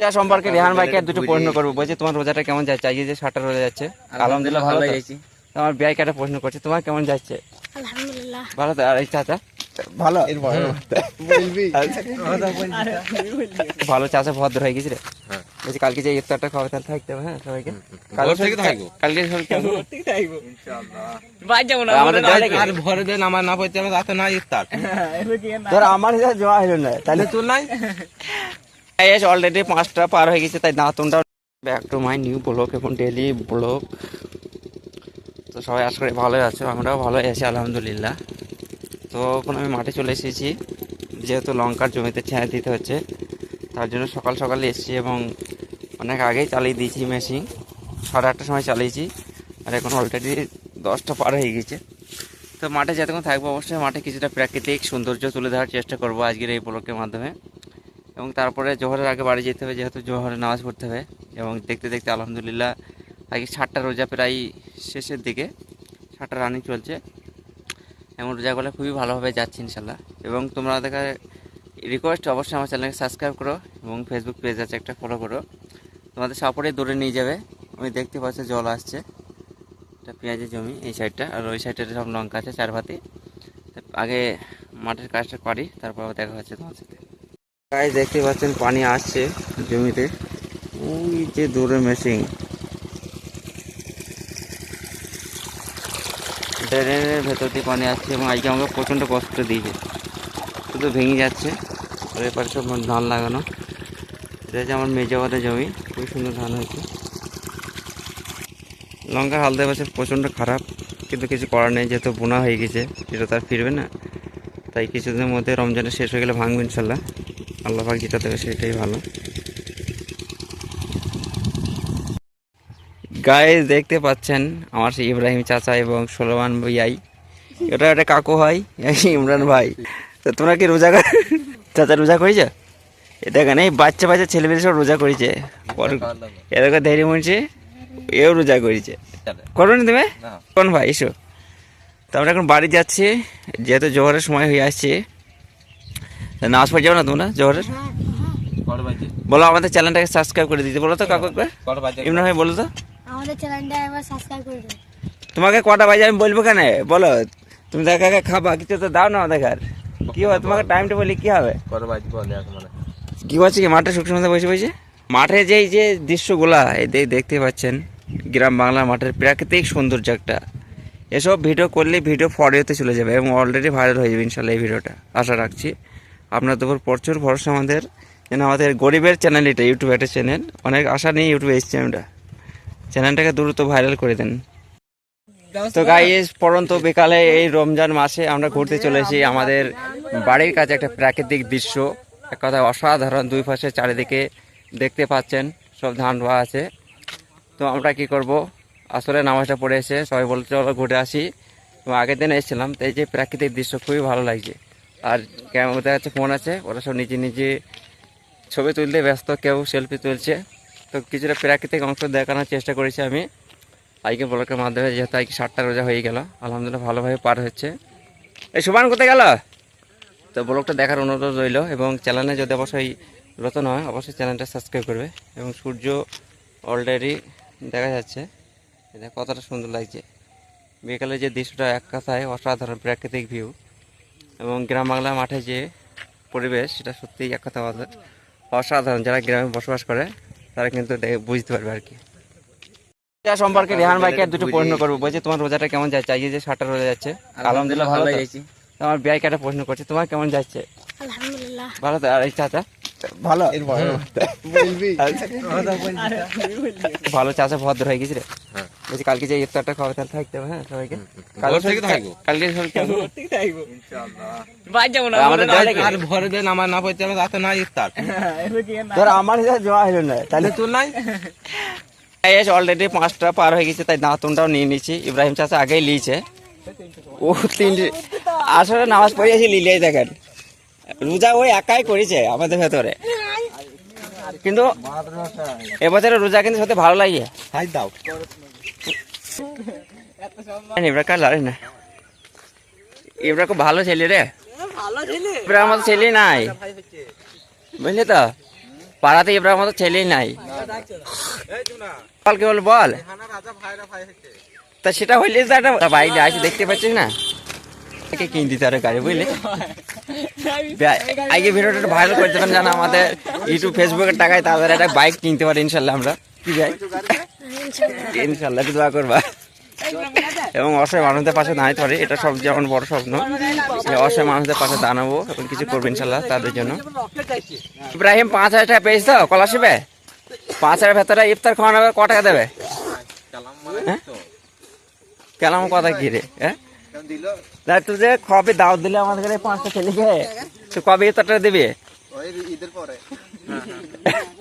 রোজা সম্পর্কে রেহান ভাইকে দুটো প্রশ্ন করব। বলছি তোমার রোজাটা কেমন যাচ্ছে? আজকে যে ষাটটা রোজা যাচ্ছে। আলহামদুলিল্লাহ ভালো? যাচ্ছি। আমার বিয়াইকে একটা প্রশ্ন করছি তোমার কেমন যাচ্ছে? আলহামদুলিল্লাহ। ভালো তো আর এই চাচা? ভালো। ভালো চাচা ভদ্র হয়ে গেছি রে। বলছি কালকে যে ইফতারটা খাওয়া তাহলে থাকতে হবে হ্যাঁ সবাইকে? কালকে থেকে থাকব। কালকে থাকব। বাদ যাব না আমাদের আর ভরে দেন আমার না পড়তে আমার রাতে না ইফতার। ধর আমার হিসাবে জমা হলো না তাহলে তুই নাই? এস অলরেডি পাঁচটা পার হয়ে গেছে, তাই দাঁতনটা back to my new vlog এখন ডেলি ব্লগ তো সবাই আশা করি ভালোই আছো, আমরাও ভালোই আছি, আলহামদুলিল্লাহ। তো এখন আমি মাঠে চলে এসেছি, যেহেতু লঙ্কার জমিতে ছেঁড়া দিতে হচ্ছে, তার জন্য সকাল সকালে এসেছি এবং অনেক আগেই চালিয়ে দিয়েছি মেশিন সাড়ে আটটার সময় চালিয়েছি, আর এখন অলরেডি দশটা পার হয়ে গেছে। তো মাঠে যতক্ষণ থাকব, অবশ্যই মাঠে কিছুটা প্রাকৃতিক সৌন্দর্য তুলে ধরার চেষ্টা করব আজকের এই ব্লগের মাধ্যমে। এবং তারপরে জোহরের আগে বাড়ি যেতে হবে, যেহেতু জোহরে নামাজ পড়তে হবে এবং দেখতে দেখতে আলহামদুলিল্লাহ আগে ষাটটা রোজা প্রায় শেষের দিকে ষাটটা রানিং চলছে। এবং রোজাগুলো খুবই ভালোভাবে যাচ্ছে ইনশাল্লাহ এবং তোমরা দেখা রিকোয়েস্ট অবশ্যই আমার চ্যানেলকে সাবস্ক্রাইব করো এবং ফেসবুক পেজ আছে একটা ফলো করো। তোমাদের সাপোর্টে দূরে নিয়ে যাবে। আমি দেখতে পাচ্ছি জল আসছে। এটা পেঁয়াজের জমি, এই সাইডটা আর ওই সাইডটা সব লঙ্কা আছে চার ভাতি আগে মাঠের কাজটা করি, তারপর দেখা হচ্ছে তোমার সাথে। গায়ে দেখতে পাচ্ছেন, পানি আসছে জমিতে। ওই যে দূরে মেশিন ড্রেনের ভেতর দিয়ে পানি আসছে এবং আজকে আমাকে প্রচণ্ড কষ্ট দিয়েছে। শুধু ভেঙে যাচ্ছে। আর সব ধান লাগানো। এটা হচ্ছে আমার মেজাবাদের জমি। খুবই সুন্দর ধান হয়েছে। লঙ্কা হালদে পাশে প্রচণ্ড খারাপ। কিন্তু কিছু করার নেই, যেহেতু বোনা হয়ে গেছে। সেটা তো আর ফিরবে না। তাই কিছুদিনের মধ্যে রমজানের শেষ হয়ে গেলে ভাঙবে ইনশাল্লাহ। আল্লাহ পাক যেটা দেবে সেটাই ভালো। গায়ে দেখতে পাচ্ছেন আমার সেই ইব্রাহিম চাচা এবং সোলমান ভাই। এটা একটা কাকু হয় ইমরান ভাই। তো তোমরা কি রোজা কর চাচা রোজা করেছে? এটা কেন এই বাচ্চা বাচ্চা ছেলে ছেলেমেয়ে সব রোজা করেছে। এরকম ধৈর্য মনছে এও রোজা করেছে। করবে না তুমি? কোন ভাই এসো। তো আমরা এখন বাড়ি যাচ্ছি যেহেতু জোহরের সময় হয়ে আসছে নামাজ পড়ে যাবে না তোমরা জোহরের? বলো আমাদের চ্যানেলটাকে সাবস্ক্রাইব করে দিতে বলো তো কাকু একবার। ইমরান ভাই বলো তো। আমাদের চ্যানেলটা একবার সাবস্ক্রাইব করে দেবে তোমাকে কটা বাজে আমি বলব কেন? বলো তুমি দেখা খাবা কিছু তো দাও না দেখার কি হবে তোমাকে টাইমটা বলি কি হবে? কি হচ্ছে কি মাঠে শুকনো মধ্যে বসে বসে? মাঠে যেই যে দৃশ্যগুলা এই দেখতে পাচ্ছেন গ্রাম বাংলা মাঠের প্রাকৃতিক সৌন্দর্য একটা। এসব ভিডিও করলে ভিডিও ফরিওতে চলে যাবে এবং অলরেডি ভাইরাল হয়ে যাবে ইনশাল্লাহ এই ভিডিওটা আশা রাখছি। আপনাদের উপর প্রচুর ভরসা আমাদের। যেন আমাদের গরিবের চ্যানেল এটা ইউটিউব একটা চ্যানেল অনেক আশা নিয়ে ইউটিউবে এসেছি আমরা। চ্যানেলটাকে দ্রুত ভাইরাল করে দেন। তো গাইস পরন্ত বিকালে এই রমজান মাসে আমরা ঘুরতে চলে চলেছি আমাদের বাড়ির কাছে একটা প্রাকৃতিক দৃশ্য। এক কথা অসাধারণ, দুই পাশে চারিদিকে দেখতে পাচ্ছেন, সব ধান রোয়া আছে। তো আমরা কি করব? আসলে নামাজটা পড়ে এসে সবাই বলতে চলো ঘুরে আসি। তো আগের দিন এসেছিলাম, তো এই যে প্রাকৃতিক দৃশ্য খুবই ভালো লাগছে। আর ক্যামেরা কাছে ফোন আছে, ওরা সব নিজে নিজে ছবি তুলতে ব্যস্ত, কেউ সেলফি তুলছে। তো কিছুটা প্রাকৃতিক অংশ দেখানোর চেষ্টা করেছি আমি। আজকে ব্লকের মাধ্যমে যেহেতু আজকে ষাটটা রোজা হয়ে গেল, আলহামদুলিল্লাহ ভালোভাবে পার হচ্ছে। এই সুমান কোথায় গেল? তো ব্লগটা দেখার অনুরোধ রইল এবং চ্যানেলে যদি অবশ্যই নতুন হয়, অবশ্যই চ্যানেলটা সাবস্ক্রাইব করবে এবং সূর্য অলরেডি দেখা যাচ্ছে। এটা কতটা সুন্দর লাগছে। বিকালে যে দৃশ্যটা এক কথায় অসাধারণ প্রাকৃতিক ভিউ এবং গ্রাম বাংলা মাঠে যে পরিবেশ সেটা সত্যিই এক কথা বলা অসাধারণ যারা গ্রামে বসবাস করে তারা কিন্তু দেখে বুঝতে পারবে আর কি। রোজা সম্পর্কে রেহান ভাইকে আর দুটো প্রশ্ন করব। বলছি তোমার রোজাটা কেমন যাচ্ছে? আজকে যে ষাটটা রোজা যাচ্ছে আলহামদুলিল্লাহ ভালো? যাচ্ছি। আমার বিয়াইকে একটা প্রশ্ন করছে তোমার কেমন যাচ্ছে? আলহামদুলিল্লাহ। ভালো তো? আর এই চাচা? ভালো। ভালো চাচা ভদ্র হয়ে গেছি রে। হ্যাঁ। বলছি কালকে যে ইফতারটা খাওয়া তাহলে থাকতে হবে হ্যাঁ সবাইকে? ভোর থেকে থাকব। কালকে থাকব। যাব না আমাদের আর ভরে দেন আমার না পড়তে আমার রাতে না ইফতার। ধর আমার হলো না তাহলে তুই নাই? এস অলরেডি পাঁচটা পার হয়ে গেছে তাই দাঁতনটাও নিয়ে নিয়েছি। ইব্রাহিম চাচা আগেই লিয়েছে। ও তিনটে আসলে নামাজ পড়িয়েছি লিলেই দেখেন। রোজা ওই একাই করেছে আমাদের ভেতরে। কিন্তু এবছরে রোজা কিন্তু সত্যি ভালো লাগে। হাই দাও। এবার কার লাগে না। এবার খুব ভালো ছেলে রে। এবার আমার ছেলে নাই। বুঝলি তো? পাড়াতে নাই। বল কে বল বল। তা সেটা হইলে তো একটা বাইক নিয়ে দেখতে পাচ্ছিস না? কে কিন দিতে আরে গাড়ি বুঝলি? আগে ভিডিওটা ভাইরাল করে দেবেন জানা আমাদের ইউটিউব ফেসবুকের টাকায় তাদের একটা বাইক কিনতে পারে ইনশাল্লাহ আমরা। কি ভাই ইনশাল্লাহ দোয়া করবা। এবং অসহায় মানুষদের পাশে দাঁড়াতে পারি এটা সব যেমন বড় স্বপ্ন। অসহায় মানুষদের পাশে দাঁড়াবো এবং কিছু করব ইনশাল্লাহ তাদের জন্য। ইব্রাহিম পাঁচ হাজার টাকা পেয়েছ? তো কলাশিপে পাঁচ হাজার ভেতরে ইফতার খাওয়ানো হবে ক টাকা দেবে? হ্যাঁ? কেলাম কথা কি রে? হ্যাঁ? তুই যে কবে দাওয়াত দিলে আমাদের কাছে পাঁচটা ছেলেকে তুই কবে ইফতারটা দিবি? ঈদের পরে।